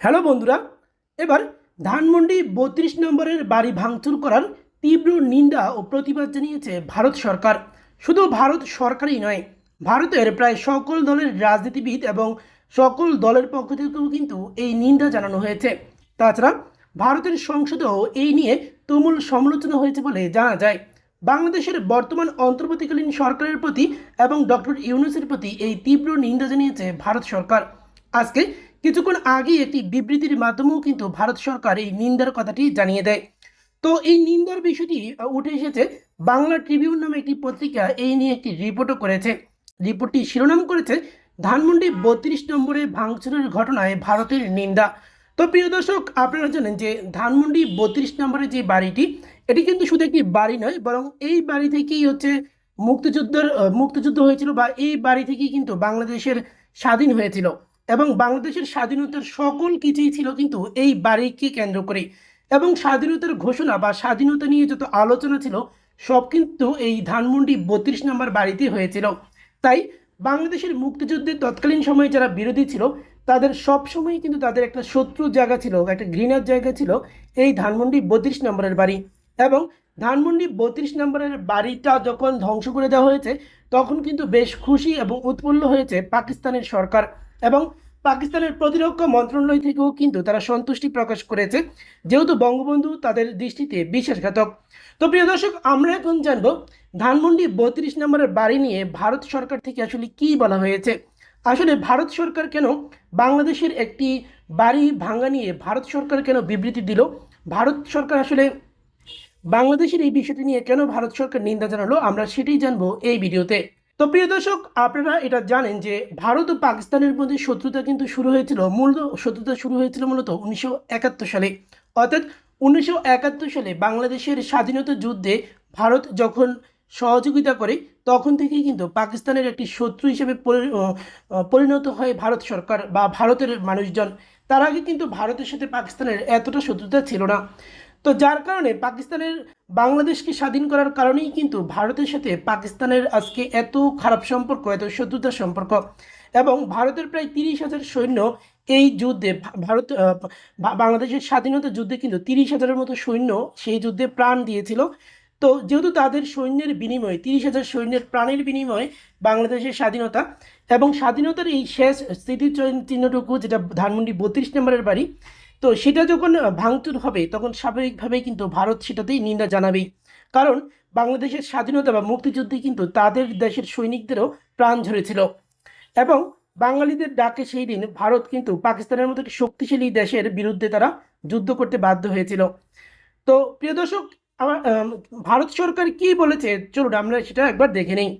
Hello বন্ধুরা, এবার ধানমন্ডি বত্রিশ নম্বরের বাড়ি ভাঙচুর করার তীব্র নিন্দা ও প্রতিবাদ জানিয়েছে ভারত সরকার। শুধু ভারত সরকারই নয়, ভারতের প্রায় সকল দলের রাজনীতিবিদ এবং সকল দলের পক্ষ থেকেও কিন্তু এই নিন্দা জানানো হয়েছে। তাছাড়া ভারতের সংসদেও এই নিয়ে তুমুল সমালোচনা হয়েছে বলে জানা যায়। বাংলাদেশের বর্তমান অন্তর্বর্তীকালীন সরকারের প্রতি এবং ডক্টর ইউনুসের প্রতি এই তীব্র নিন্দা জানিয়েছে ভারত সরকার। আজকে কিছুক্ষণ আগে একটি বিবৃতির মাধ্যমেও কিন্তু ভারত সরকার এই নিন্দার কথাটি জানিয়ে দেয়। তো এই নিন্দার বিষয়টি উঠে এসেছে বাংলা ট্রিবিউন নামে একটি পত্রিকা এই নিয়ে একটি রিপোর্টও করেছে। রিপোর্টটি শিরোনাম করেছে, ধানমন্ডি বত্রিশ নম্বরে ভাঙচুরের ঘটনায় ভারতের নিন্দা। তো প্রিয় দর্শক, আপনারা জানেন যে ধানমন্ডি বত্রিশ নম্বরের যে বাড়িটি, এটি কিন্তু শুধু একটি বাড়ি নয়, বরং এই বাড়ি থেকেই হচ্ছে মুক্তিযুদ্ধের মুক্তিযুদ্ধ হয়েছিল বা এই বাড়ি থেকেই কিন্তু বাংলাদেশের স্বাধীন হয়েছিল। এবং বাংলাদেশের স্বাধীনতার সকল কিছুই ছিল কিন্তু এই বাড়িকে কেন্দ্র করে। এবং স্বাধীনতার ঘোষণা বা স্বাধীনতা নিয়ে যত আলোচনা ছিল, সব কিন্তু এই ধানমন্ডি বত্রিশ নম্বর বাড়িতে হয়েছিল। তাই বাংলাদেশের মুক্তিযুদ্ধের তৎকালীন সময়ে যারা বিরোধী ছিল, তাদের সব সময় কিন্তু তাদের একটা শত্রু জায়গা ছিল, একটা ঘৃণার জায়গা ছিল এই ধানমন্ডি বত্রিশ নম্বরের বাড়ি। এবং ধানমন্ডি বত্রিশ নম্বরের বাড়িটা যখন ধ্বংস করে দেওয়া হয়েছে, তখন কিন্তু বেশ খুশি এবং উৎফুল্ল হয়েছে পাকিস্তানের সরকার। এবং পাকিস্তানের প্রতিরক্ষা মন্ত্রণালয় থেকেও কিন্তু তারা সন্তুষ্টি প্রকাশ করেছে, যেহেতু বঙ্গবন্ধু তাদের দৃষ্টিতে বিশ্বাসঘাতক। তো প্রিয় দর্শক, আমরা এখন জানব ধানমন্ডি বত্রিশ নম্বরের বাড়ি নিয়ে ভারত সরকার থেকে আসলে কী বলা হয়েছে? আসলে ভারত সরকার কেন বাংলাদেশের একটি বাড়ি ভাঙা নিয়ে ভারত সরকার কেন বিবৃতি দিল? ভারত সরকার আসলে বাংলাদেশের এই বিষয়টি নিয়ে কেন ভারত সরকার নিন্দা জানালো? আমরা সেটাই জানব এই ভিডিওতে। তো প্রিয় দর্শক, আপনারা এটা জানেন যে ভারত ও পাকিস্তানের মধ্যে শত্রুতা কিন্তু শুরু হয়েছিল, মূলত শত্রুতা শুরু হয়েছিল মূলত উনিশশো একাত্তর সালে। অর্থাৎ উনিশশো একাত্তর সালে বাংলাদেশের স্বাধীনতা যুদ্ধে ভারত যখন সহযোগিতা করে, তখন থেকেই কিন্তু পাকিস্তানের একটি শত্রু হিসেবে পরিণত হয় ভারত সরকার বা ভারতের মানুষজন। তার আগে কিন্তু ভারতের সাথে পাকিস্তানের এতটা শত্রুতা ছিল না। তো যার কারণে পাকিস্তানের বাংলাদেশকে স্বাধীন করার কারণেই কিন্তু ভারতের সাথে পাকিস্তানের আজকে এত খারাপ সম্পর্ক, এত শত্রুতার সম্পর্ক। এবং ভারতের প্রায় তিরিশ হাজার সৈন্য এই যুদ্ধে ভারত বাংলাদেশের স্বাধীনতা যুদ্ধে কিন্তু তিরিশ হাজারের মতো সৈন্য সেই যুদ্ধে প্রাণ দিয়েছিল। তো যেহেতু তাদের সৈন্যের বিনিময়ে, তিরিশ হাজার সৈন্যের প্রাণের বিনিময়ে বাংলাদেশের স্বাধীনতা এবং স্বাধীনতার এই শেষ স্মৃতিচিহ্নটুকু, যেটা ধানমন্ডি বত্রিশ নম্বরের বাড়ি তো সেটা যখন ভাঙচুর হবে, তখন স্বাভাবিকভাবেই কিন্তু ভারত সেটাতেই নিন্দা জানাবেই। কারণ বাংলাদেশের স্বাধীনতা বা মুক্তিযুদ্ধে কিন্তু তাদের দেশের সৈনিকদেরও প্রাণ ঝরেছিল। এবং বাঙালিদের ডাকে সেই দিন ভারত কিন্তু পাকিস্তানের মতো শক্তিশালী দেশের বিরুদ্ধে তারা যুদ্ধ করতে বাধ্য হয়েছিল। তো প্রিয় দর্শক, আমার ভারত সরকার কি বলেছে? চলুন আমরা সেটা একবার দেখে নেই।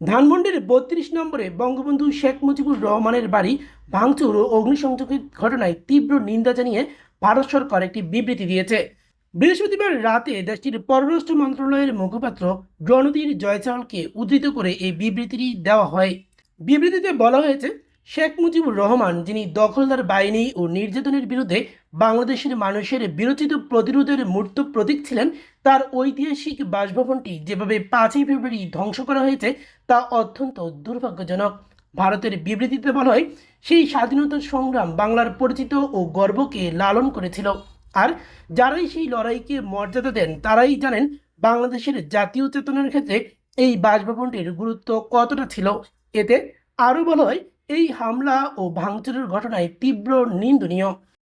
ধানমন্ডির বত্রিশ নম্বরে বঙ্গবন্ধু শেখ মুজিবুর রহমানের বাড়ি ভাঙচুর ও অগ্নিসংযোগের ঘটনায় তীব্র নিন্দা জানিয়ে ভারত সরকার একটি বিবৃতি দিয়েছে। বৃহস্পতিবার রাতে দেশটির পররাষ্ট্র মন্ত্রণালয়ের মুখপাত্র রণধীর জয়চাওয়ালকে উদ্ধৃত করে এই বিবৃতিটি দেওয়া হয়। বিবৃতিতে বলা হয়েছে শেখ মুজিবুর রহমান, যিনি দখলদার বাহিনী ও নির্যাতনের বিরুদ্ধে বাংলাদেশের মানুষের বিরোচিত প্রতিরোধের মূর্ত প্রতীক ছিলেন, তার ঐতিহাসিক বাসভবনটি যেভাবে পাঁচই ফেব্রুয়ারি ধ্বংস করা হয়েছে, তা অত্যন্ত দুর্ভাগ্যজনক। ভারতের বিবৃতিতে বলা হয়, সেই স্বাধীনতা সংগ্রাম বাংলার পরিচিত ও গর্বকে লালন করেছিল। আর যারাই সেই লড়াইকে মর্যাদা দেন, তারাই জানেন বাংলাদেশের জাতীয় চেতনার ক্ষেত্রে এই বাসভবনটির গুরুত্ব কতটা ছিল। এতে আরও বলা হয় এই হামলা ও ভাঙচুরের ঘটনায় তীব্র নিন্দনীয়।